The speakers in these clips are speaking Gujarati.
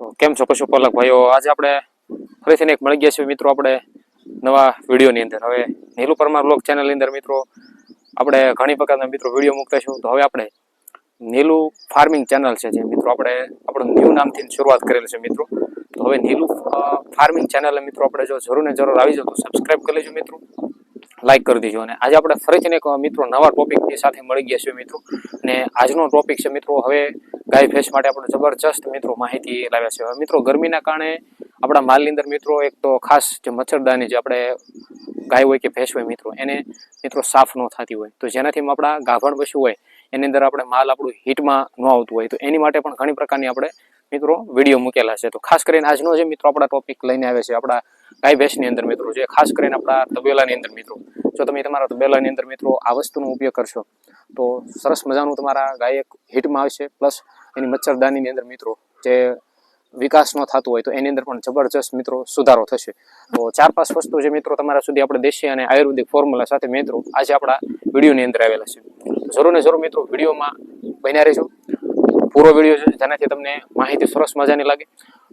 તો કેમ છો પશુપાલક ભાઈઓ? આજે આપણે ફરીથી એક મળી ગયા છીએ મિત્રો આપણે નવા વિડીયોની અંદર. હવે નીલુ પરમાર બ્લોગ ચેનલની અંદર મિત્રો આપણે ઘણી પ્રકારના મિત્રો વીડિયો મૂકતા છું તો હવે આપણે નીલુ ફાર્મિંગ ચેનલ છે જે મિત્રો આપણે આપણું ન્યૂ નામથી શરૂઆત કરેલી છે મિત્રો. તો હવે નીલુ ફાર્મિંગ ચેનલ મિત્રો આપણે જો જરૂર ને જરૂર આવી જાવ તો સબસ્ક્રાઇબ કરી લેજો મિત્રો. લાઈક કરી દેજો. અને આજે આપણે ફરીથી એક મિત્રો નવા ટોપિકની સાથે મળી ગયા છીએ મિત્રો. અને આજનો ટોપિક છે મિત્રો હવે ગાય ભેંસ માટે આપણે જબરજસ્ત મિત્રો માહિતી લાવ્યા છે. મિત્રો, ગરમીના કારણે આપણા માલની અંદર મિત્રો એક તો ખાસ જે મચ્છરદાની જે આપણે ગાય હોય કે ભેંસ હોય મિત્રો, એને મિત્રો સાફ ન થતી હોય. તો જેનાથી આપણા ગાભણ પશુ હોય, એની અંદર આપણે માલ આપણું હીટમાં ન આવતું હોય. તો એની માટે પણ ઘણી પ્રકારની આપણે મિત્રો વીડિયો મૂકેલા છે. તો ખાસ કરીને આજનો જે મિત્રો આપણા ટોપિક લઈને આવે છે, આપણા ગાય ભેંસની અંદર મિત્રો, જે ખાસ કરીને આપણા તબેલાની અંદર મિત્રો. જો તમે તમારા તબેલાની અંદર મિત્રો આ વસ્તુનો ઉપયોગ કરશો, તો સરસ મજાનું તમારા ગાય હિટમાં આવશે. પ્લસ એની મચ્છરદાનીની અંદર મિત્રો જે વિકાસ ન થતું હોય તો એની અંદર પણ જબરજસ્ત મિત્રો સુધારો થશે. તો ચાર પાંચ વસ્તુ જે મિત્રો તમારા સુધી આપણે દેશી અને આયુર્વેદિક ફોર્મ્યુલા સાથે મિત્રો આજે આપણા વિડીયોની અંદર આવેલા છે. જરૂર ને જરૂર મિત્રો વિડીયોમાં બન્યા રહેજો. પૂરો વીડિયો છે જેનાથી તમને માહિતી સરસ મજાની લાગે.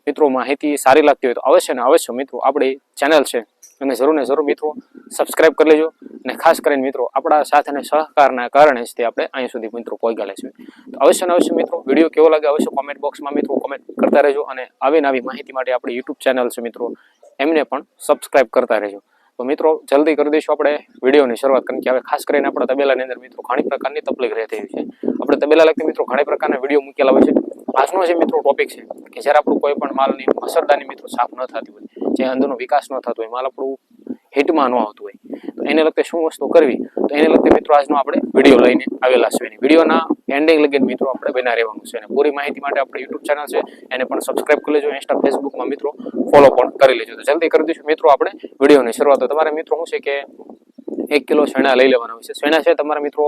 મિત્રો માહિતી સારી લાગતી હોય તો અવશ્ય ને અવશ્ય મિત્રો આપણી ચેનલ છે અને જરૂર ને જરૂર મિત્રો સબસ્ક્રાઇબ કરી લેજો. અને ખાસ કરીને મિત્રો, આપણા સાથ અને સહકારના કારણે જ તે આપણે અહીં સુધી મિત્રો પહોંચેલા છે તો અવશ્ય ને અવશ્ય મિત્રો વીડિયો કેવો લાગે અવશ્ય કોમેન્ટ બોક્સમાં મિત્રો કોમેન્ટ કરતા રહેજો. અને આવી નવી માહિતી માટે આપણી યુટ્યુબ ચેનલ છે મિત્રો, એમને પણ સબસ્ક્રાઇબ કરતા રહેજો. તો મિત્રો, જલ્દી કરી દઈશું આપણે વિડીયોની શરૂઆત, કારણ કે હવે ખાસ કરીને આપણા તબેલાની અંદર મિત્રો ઘણી પ્રકારની તકલીફ રહેતી હોય છે. આપણે તબેલા લગતી મિત્રો ઘણી પ્રકારના વીડિયો મૂકેલા હોય છે. આજનો જે મિત્રો ટોપિક છે, કે જ્યારે આપણું કોઈ પણ માલની અસરદારની મિત્રો સાફ ન થતી હોય જે અંદરનો વિકાસ ન થતો હોય, માલ આપણું હિટમાં ન આવતું હોય. તો એને લગતે શું વસ્તુ કરવી? તો એને લગતે મિત્રો આજનો આપણે વીડિયો લઈને આવેલા છે એની વિડીયોના એન્ડિંગ લગીને મિત્રો આપણે બના રહેવાનું છે. અને પૂરી માહિતી માટે આપણે યુટ્યુબ ચેનલ છે. એને પણ સબસ્ક્રાઇબ કરી લેજો. ઇન્સ્ટા ફેસબુકમાં મિત્રો ફોલો પણ કરી લેજો. તો જલ્દી કરી દઈશું મિત્રો આપણે વિડીયોની શરૂઆત. તમારે મિત્રો શું છે કે એક કિલો શેણા લઈ લેવાના હોય છે. શેણા છે તમારા મિત્રો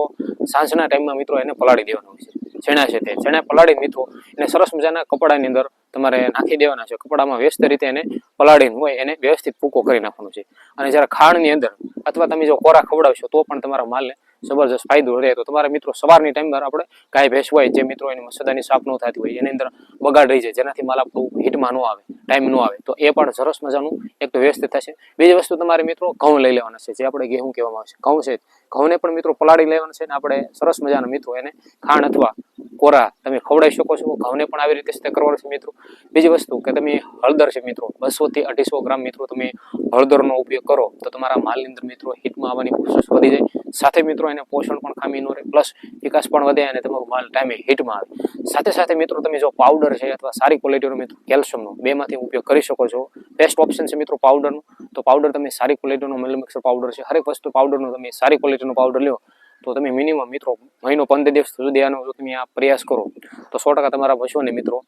સાંજના ટાઈમમાં મિત્રો એને પલાળી દેવાના હોય છે. શેણા છે તે. શેણા પલાળી મિત્રો એને સરસ મજાના કપડાની અંદર તમારે નાખી દેવાના છે. કપડામાં વ્યસ્ત રીતે એને પલાળીને હોય, એને વ્યવસ્થિત ભૂકો કરી નાખવાનો છે. અને જ્યારે ખાંડની અંદર અથવા તમે જો કોરા ખવડાવશો, તો પણ તમારા માલને જબરજસ્ત ફાયદો રહે. તો તમારા મિત્રો સવારની ટાઈમ પર આપણે ગાય ભેંસ હોય, જે મિત્રો એની મસદાની સાફ ન થતી હોય, એની અંદર બગાડ રહી જાય, જેનાથી માલ આપણું હિટમાં ન આવે ટાઈમ ન આવે, તો એ પણ સરસ મજાનું એક તો વ્યવસ્થિત થશે. બીજી વસ્તુ તમારે મિત્રો ઘઉં લઈ લેવાના છે, જે આપણે ઘેવું કહેવામાં આવે છે. ઘઉં છે ઘઉંને પણ મિત્રો પલાળી લેવાના છે ને આપણે સરસ મજાના મિત્રો એને ખાંડ અથવા કોરા તમે ખવડાવી શકો છો, ઘઉંને પણ આવી રીતે તે કરવાનું છે મિત્રો. બીજી વસ્તુ કે તમે હળદર છે મિત્રો, બસો થી અઢીસો ગ્રામ મિત્રો તમે હળદરનો ઉપયોગ કરો, તો તમારા માલની મિત્રો હિટમાં આવવાની પ્રોસેસ વધી જાય. સાથે મિત્રો એને પોષણ પણ ખામી ન રહે, પ્લસ વિકાસ પણ વધે અને તમારું માલ ટાઈમે હિટમાં આવે. સાથે સાથે મિત્રો તમે જો પાવડર છે અથવા સારી ક્વોલિટીનો મિત્રો કેલ્શિયમનો બેમાંથી ઉપયોગ કરી શકો છો. બેસ્ટ ઓપ્શન છે મિત્રો પાવડરનો, તો પાવડર તમે સારી ક્વોલિટીનો મિક્સર પાવડર છે. હરેક વસ્તુ પાવડરનો તમે સારી ક્વોલિટીનો પાવડર લ્યો તો તમે મિનિમમ મિત્રો મહિનો પંદર દિવસ સુધી આનો જો તમે આ પ્રયાસ કરો, તો સો ટકા તમારા પશુઓને મિત્રો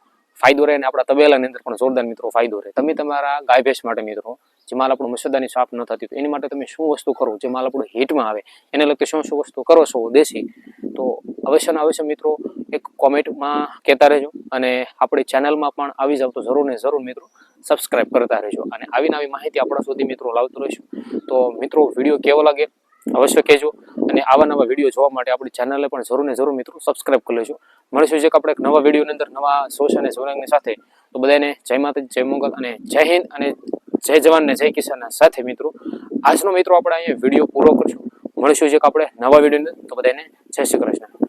ફાયદો રહે અને આપણા તબેલાની અંદર પણ જોરદાર મિત્રો ફાયદો રહે. તમે તમારા ગાય ભેંસ માટે મિત્રો, જે માલ આપણું મસદાની સાફ ન થતી એની માટે તમે શું વસ્તુ કરો? જે માલ આપણું હિટમાં આવે, એને લગતી શું શું વસ્તુ કરો છો દેશી? તો અવશ્ય અવશ્ય મિત્રો એક કોમેન્ટમાં કહેતા રહેજો અને આપણી ચેનલમાં પણ આવી જાવ તો જરૂર ને જરૂર મિત્રો સબસ્ક્રાઈબ કરતા રહેજો. અને આવી નવી માહિતી આપણા સુધી મિત્રો લાવતો રહીશું. તો મિત્રો, વીડિયો કેવો લાગે? અવશ્ય કહેજો અને આવા નવા વીડિયો જોવા માટે આપણી ચેનલને પણ જરૂર ને જરૂર મિત્રો સબસ્ક્રાઇબ કરી લેજો. મળીશું છે આપણે એક નવા વિડીયોની અંદર નવા સોશ અને સોરંગની સાથે. તો બધાને જય માતા જય મંગલ અને જય હિન્દ અને જય જવાન ને જય કિસાનના સાથે મિત્રો. આજનો મિત્રો આપણે અહીંયા વીડિયો પૂરો કરશું. મળીશું છે આપણે નવા વીડિયો તો બધાને જય શ્રી કૃષ્ણ.